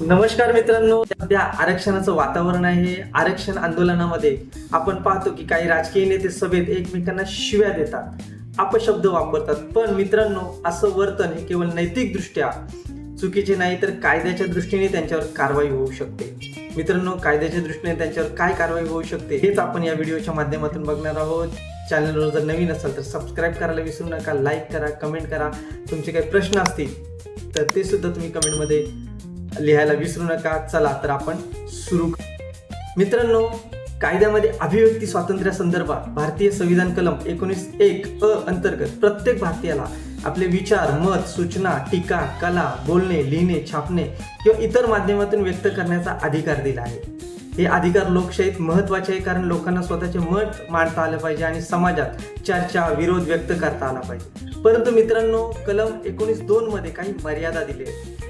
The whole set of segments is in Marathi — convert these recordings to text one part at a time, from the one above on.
नमस्कार मित्रांनो सध्या आरक्षणाचं वातावरण आहे. आरक्षण आंदोलनामध्ये आपण पाहतो की काही राजकीय नेते सभेत एकमेकांना शिव्या देतात अपशब्द वापरतात. पण मित्रांनो असं वर्तन हे केवळ नैतिक दृष्ट्या चुकीचे नाही तर कायद्याच्या दृष्टीने त्यांच्यावर कारवाई होऊ शकते. मित्रांनो कायद्याच्या दृष्टीने त्यांच्यावर काय कारवाई होऊ शकते हेच आपण या व्हिडिओच्या माध्यमातून बघणार आहोत. चॅनलवर जर नवीन असाल तर सबस्क्राईब करायला विसरू नका लाईक करा कमेंट करा. तुमचे काही प्रश्न असतील तर ते सुद्धा तुम्ही कमेंटमध्ये लिहायला विसरू नका. चला तर आपण सुरू मित्रांनो कायद्यामध्ये अभिव्यक्ती स्वातंत्र्यासंदर्भात भारतीय संविधान कलम एकोणीस एक अ अंतर्गत प्रत्येक भारतीयाला आपले विचार मत सूचना टीका कला बोलणे लिहिणे छापणे किंवा इतर माध्यमातून व्यक्त करण्याचा अधिकार दिला आहे. हे अधिकार लोकशाहीत महत्त्वाचे आहे कारण लोकांना स्वतःचे मत मांडता आलं पाहिजे आणि समाजात चर्चा विरोध व्यक्त करता आला पाहिजे. परंतु मित्रांनो कलम एकोणीस दोन मध्ये काही मर्यादा दिली आहेत.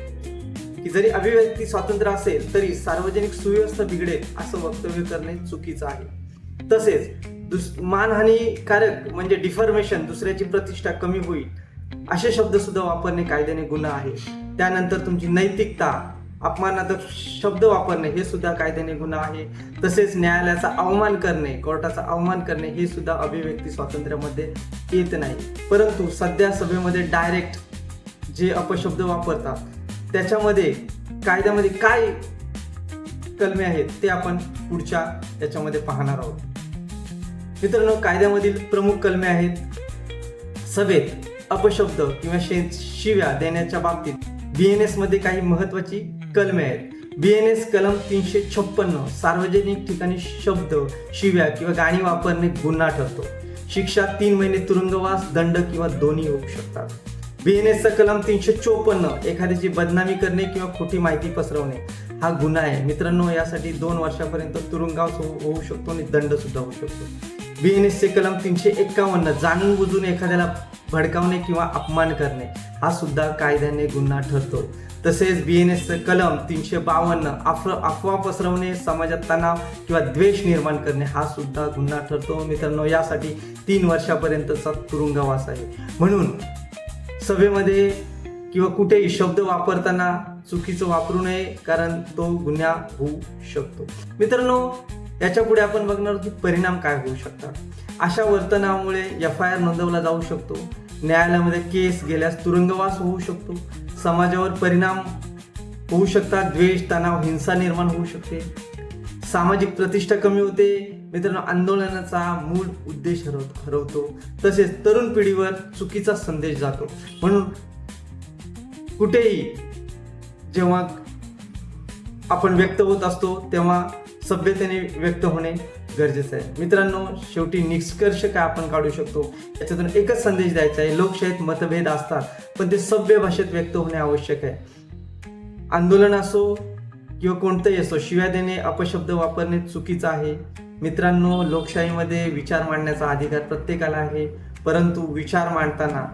की जरी अभिव्यक्ती स्वातंत्र्य असेल तरी सार्वजनिक सुव्यवस्था बिघडेल असं वक्तव्य करणे चुकीचं आहे. तसेच दुस मानहानीकारक म्हणजे डिफॉर्मेशन दुसऱ्याची प्रतिष्ठा कमी होईल असे शब्द सुद्धा वापरणे कायद्याने गुन्हा आहे. त्यानंतर तुमची नैतिकता अपमानात्मक शब्द वापरणे हे सुद्धा कायद्याने गुन्हा आहे. तसेच न्यायालयाचा अवमान करणे कोर्टाचा अवमान करणे हे सुद्धा अभिव्यक्ती स्वातंत्र्यामध्ये येत नाही. परंतु सध्या सभेमध्ये डायरेक्ट जे अपशब्द वापरतात त्याच्यामध्ये कायद्यामध्ये काय कलमे आहेत ते आपण पुढच्या याच्यामध्ये पाहणार आहोत. मित्रांनो कायद्यामधील प्रमुख कलमे आहेत. सभेत अपशब्द किंवा शे शिव्या देण्याच्या बाबतीत बी एन एसमध्ये काही महत्वाची कलमे आहेत. बीएनएस कलम तीनशे छप्पन्न सार्वजनिक ठिकाणी शब्द शिव्या किंवा गाणी वापरणे गुन्हा ठरतो. शिक्षा तीन महिने तुरुंगवास दंड किंवा दोन्ही होऊ शकतात. बीएनएसचा कलम तीनशे चोपन्न एखाद्याची बदनामी करणे किंवा खोटी माहिती पसरवणे हा गुन्हा आहे. मित्रांनो यासाठी दोन वर्षापर्यंत तुरुंगाव होऊ होऊ शकतो आणि दंड सुद्धा होऊ शकतो. बीएनएसचे कलम तीनशे एक्कावन्न जाणून बुजून एखाद्याला भडकावणे किंवा अपमान करणे हा सुद्धा कायद्याने गुन्हा ठरतो. तसेच बीएनएसचं कलम तीनशे बावन्न अफ अफवा पसरवणे समाजात तणाव किंवा द्वेष निर्माण करणे हा सुद्धा गुन्हा ठरतो. मित्रांनो यासाठी तीन वर्षापर्यंतचा तुरुंगवास आहे. म्हणून सभेमध्ये किंवा कुठेही शब्द वापरताना चुकीचं वापरू नये कारण तो गुन्हा होऊ शकतो. मित्रांनो याच्यापुढे आपण बघणार की परिणाम काय होऊ शकतात. अशा वर्तनामुळे एफ आय आर नोंदवला जाऊ शकतो. न्यायालयामध्ये केस गेल्यास तुरुंगवास होऊ शकतो. समाजावर परिणाम होऊ शकतात. द्वेष तणाव हिंसा निर्माण होऊ शकते. सामाजिक प्रतिष्ठा कमी होते. मित्रांनो आंदोलनाचा मूळ उद्देश हरव हरवतो. तसेच तरुण पिढीवर चुकीचा संदेश जातो. म्हणून कुठेही जेव्हा आपण व्यक्त होत असतो तेव्हा सभ्यतेने व्यक्त होणे गरजेचं आहे. मित्रांनो शेवटी निष्कर्ष काय आपण काढू शकतो? याच्यातून एकच संदेश द्यायचा आहे लोकशाहीत मतभेद असतात पण ते सभ्य भाषेत व्यक्त होणे आवश्यक आहे. आंदोलन असो किंवा कोणतंही असो शिव्या देणे अपशब्द वापरणे चुकीचं आहे. मित्रांनो लोकशाहीमध्ये विचार मांडण्याचा अधिकार प्रत्येकाला आहे. परंतु विचार मांडताना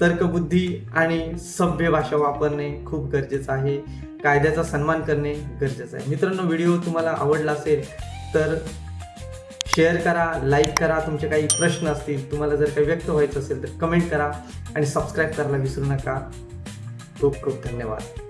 तर्कबुद्धी आणि सभ्य भाषा वापरणे खूप गरजेचं आहे. कायद्याचा सन्मान करणे गरजेचं आहे. मित्रांनो व्हिडिओ तुम्हाला आवडला असेल तर शेअर करा लाईक करा. तुमचे काही प्रश्न असतील तुम्हाला जर काही व्यक्त व्हायचं असेल तर कमेंट करा आणि सबस्क्राईब करायला विसरू नका. खूप खूप धन्यवाद.